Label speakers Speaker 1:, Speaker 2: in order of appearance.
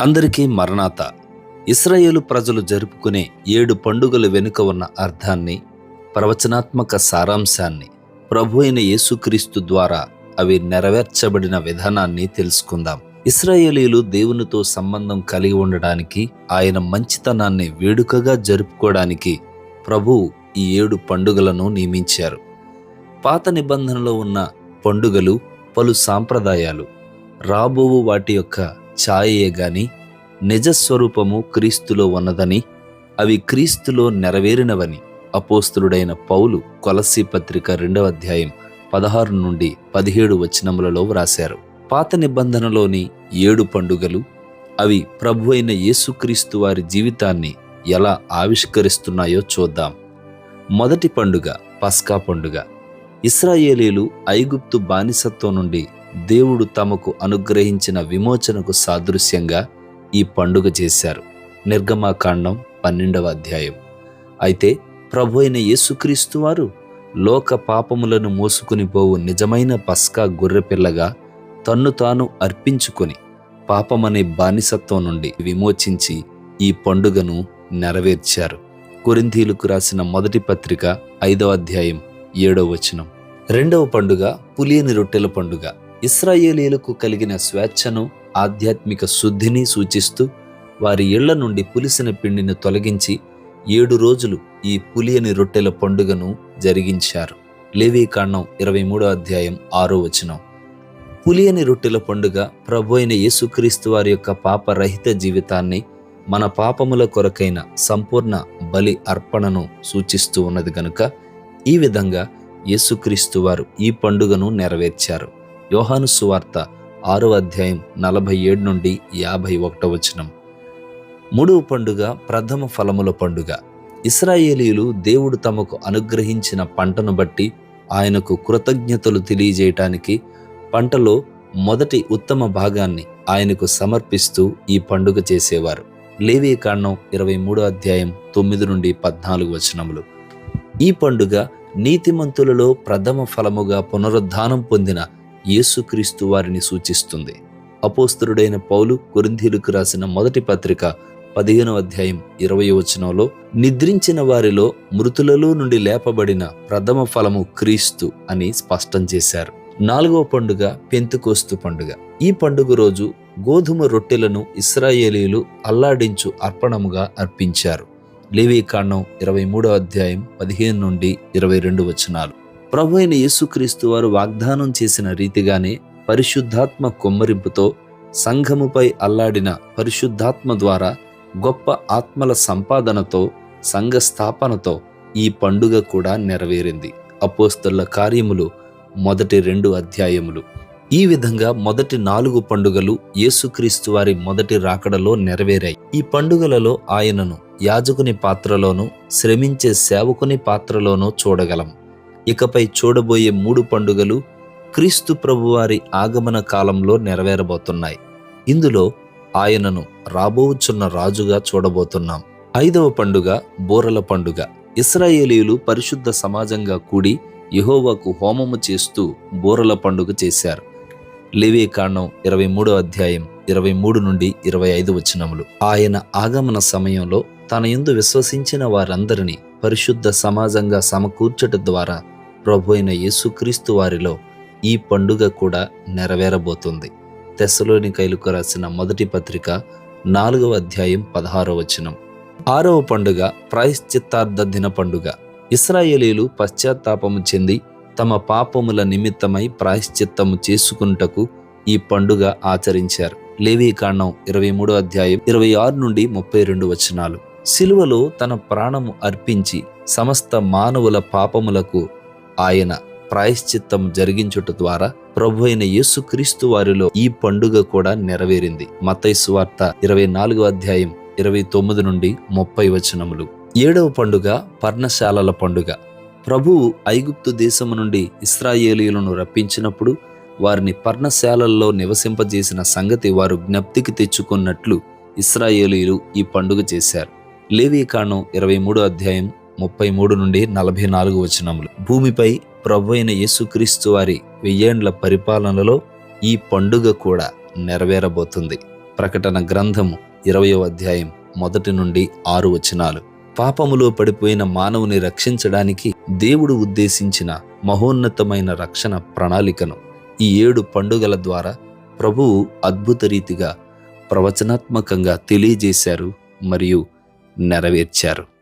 Speaker 1: అందరికీ మరణాత. ఇస్రాయేలు ప్రజలు జరుపుకునే ఏడు పండుగల వెనుక ఉన్న అర్థాన్ని ప్రవచనాత్మక సారాంశాన్ని ప్రభు అయిన యేసుక్రీస్తు ద్వారా అవి నెరవేర్చబడిన విధానాన్ని తెలుసుకుందాం. ఇస్రాయేలీలు దేవునితో సంబంధం కలిగి ఉండడానికి ఆయన మంచితనాన్ని వేడుకగా జరుపుకోవడానికి ప్రభువు ఈ ఏడు పండుగలను నియమించారు. పాత నిబంధనలో ఉన్న పండుగలు పలు సాంప్రదాయాలు రాబోవు వాటి యొక్క ఛాయయే గాని నిజస్వరూపము క్రీస్తులో ఉన్నదని అవి క్రీస్తులో నెరవేరినవని అపోస్తులుడైన పౌలు కొలసి పత్రిక రెండవ అధ్యాయం పదహారు నుండి పదిహేడు వచనములలో వ్రాశారు. పాత నిబంధనలోని ఏడు పండుగలు అవి ప్రభు అయిన యేసుక్రీస్తు వారి జీవితాన్ని ఎలా ఆవిష్కరిస్తున్నాయో చూద్దాం. మొదటి పండుగ పస్కా పండుగ. ఇస్రాయేలీలు ఐగుప్తు బానిసత్వం నుండి దేవుడు తమకు అనుగ్రహించిన విమోచనకు సాదృశ్యంగా ఈ పండుగ చేశారు. నిర్గమాకాండం పన్నెండవ అధ్యాయం. అయితే ప్రభు అయిన యేసుక్రీస్తు వారు లోక పాపములను మోసుకుని పోవు నిజమైన పస్కా గొర్రెపిల్లగా తన్ను తాను అర్పించుకొని పాపమనే బానిసత్వం నుండి విమోచించి ఈ పండుగను నెరవేర్చారు. కొరింథీలకు రాసిన మొదటి పత్రిక ఐదవ అధ్యాయం ఏడవ వచనం. రెండవ పండుగ పులియని రొట్టెల పండుగ. ఇస్రాయేలీలకు కలిగిన స్వేచ్ఛను ఆధ్యాత్మిక శుద్ధిని సూచిస్తూ వారి ఇళ్ళ నుండి పులిసిన పిండిని తొలగించి ఏడు రోజులు ఈ పులియని రొట్టెల పండుగను జరిగించారు. లేవీకాండం ఇరవై మూడో అధ్యాయం ఆరో వచనం. పులియని రొట్టెల పండుగ ప్రభు అయిన యేసుక్రీస్తు వారి యొక్క పాపరహిత జీవితాన్ని మన పాపముల కొరకైన సంపూర్ణ బలి అర్పణను సూచిస్తూ ఉన్నది గనుక ఈ విధంగా యేసుక్రీస్తు వారు ఈ పండుగను నెరవేర్చారు. యోహాను సువార్త ఆరో అధ్యాయం నలభై ఏడు నుండి యాభై ఒకటో వచనం. మూడవ పండుగ ప్రథమ ఫలముల పండుగ. ఇస్రాయేలీలు దేవుడు తమకు అనుగ్రహించిన పంటను బట్టి ఆయనకు కృతజ్ఞతలు తెలియజేయటానికి పంటలో మొదటి ఉత్తమ భాగాన్ని ఆయనకు సమర్పిస్తూ ఈ పండుగ చేసేవారు. లేవీ కాండం ఇరవై మూడో అధ్యాయం తొమ్మిది నుండి పద్నాలుగు వచనములు. ఈ పండుగ నీతిమంతులలో ప్రథమ ఫలముగా పునరుద్ధానం పొందిన యేసుక్రీస్తు వారిని సూచిస్తుంది. అపోస్తరుడైన పౌలు కొరింధీలకు రాసిన మొదటి పత్రిక పదిహేనవ అధ్యాయం ఇరవై వచనంలో నిద్రించిన వారిలో మృతులలో నుండి లేపబడిన ప్రథమ ఫలము క్రీస్తు అని స్పష్టం చేశారు. నాలుగవ పండుగ పెంతుకోస్తు పండుగ. ఈ పండుగ రోజు గోధుమ రొట్టెలను ఇస్రాయేలీలు అల్లాడించు అర్పణముగా అర్పించారు. లేవీకాండం ఇరవై మూడో అధ్యాయం పదిహేను నుండి ఇరవై రెండు వచనాలు. ప్రభు అయిన యేసుక్రీస్తు వారు వాగ్దానం చేసిన రీతిగానే పరిశుద్ధాత్మ కొమ్మరింపుతో సంఘముపై అల్లాడిన పరిశుద్ధాత్మ ద్వారా గొప్ప ఆత్మల సంపాదనతో సంఘ స్థాపనతో ఈ పండుగ కూడా నెరవేరింది. అపోస్తల కార్యములు మొదటి రెండు అధ్యాయములు. ఈ విధంగా మొదటి నాలుగు పండుగలు యేసుక్రీస్తు వారి మొదటి రాకడలో నెరవేరాయి. ఈ పండుగలలో ఆయనను యాజకుని పాత్రలోనూ శ్రమించే సేవకుని పాత్రలోనూ చూడగలం. ఇకపై చూడబోయే మూడు పండుగలు క్రీస్తు ప్రభువారి ఆగమన కాలంలో నెరవేరబోతున్నాయి. ఇందులో ఆయనను రాబోచున్న రాజుగా చూడబోతున్నాం. ఐదవ పండుగ బోరల పండుగ. ఇస్రాయేలీలు పరిశుద్ధ సమాజంగా కూడి యహోవాకు హోమము చేస్తూ బోరల పండుగ చేశారు. లివే కాండం ఇరవై మూడో అధ్యాయం ఇరవై మూడు నుండి ఇరవై ఐదు వచనములు. ఆయన ఆగమన సమయంలో తన ఎందు విశ్వసించిన వారందరినీ పరిశుద్ధ సమాజంగా సమకూర్చట ద్వారా ప్రభు అయిన యేసుక్రీస్తు వారిలో ఈ పండుగ కూడా నెరవేరబోతుంది. తెస్సలోని కైలుకు రాసిన మొదటి పత్రిక నాలుగవ అధ్యాయం పదహారవ వచనం. ఆరవ పండుగ ప్రాయశ్చిత్తార్థ దిన పండుగ. ఇస్రాయేలీలు పశ్చాత్తాపము చెంది తమ పాపముల నిమిత్తమై ప్రాయశ్చిత్తము చేసుకున్నటకు ఈ పండుగ ఆచరించారు. లేవీకాండం ఇరవై మూడో అధ్యాయం ఇరవై ఆరు నుండి ముప్పై రెండు వచనాలు. సిలువలో తన ప్రాణము అర్పించి సమస్త మానవుల పాపములకు ఆయన ప్రాయశ్చిత్తం జరిగించుట ద్వారా ప్రభు అయిన యేసుక్రీస్తు వారిలో ఈ పండుగ కూడా నెరవేరింది. మతైసు వార్త ఇరవై నాలుగో అధ్యాయం ఇరవై తొమ్మిది నుండి ముప్పై వచనములు. ఏడవ పండుగ పర్ణశాలల పండుగ. ప్రభువు ఐగుప్తు దేశము నుండి ఇస్రాయేలీలను రప్పించినప్పుడు వారిని పర్ణశాలల్లో నివసింపజేసిన సంగతి వారు జ్ఞప్తికి తెచ్చుకున్నట్లు ఇస్రాయేలీలు ఈ పండుగ చేశారు. లేవీకాండం ఇరవై మూడో అధ్యాయం ముప్పై మూడు నుండి నలభై నాలుగు వచనములు. భూమిపై ప్రభు అయిన యేసుక్రీస్తు వారి వెయ్యేండ్ల పరిపాలనలో ఈ పండుగ కూడా నెరవేరబోతుంది. ప్రకటన గ్రంథము ఇరవయో అధ్యాయం మొదటి నుండి ఆరు వచనాలు. పాపములో పడిపోయిన మానవుని రక్షించడానికి దేవుడు ఉద్దేశించిన మహోన్నతమైన రక్షణ ప్రణాళికను ఈ ఏడు పండుగల ద్వారా ప్రభువు అద్భుత రీతిగా ప్రవచనాత్మకంగా తెలియజేశారు మరియు నెరవేర్చారు.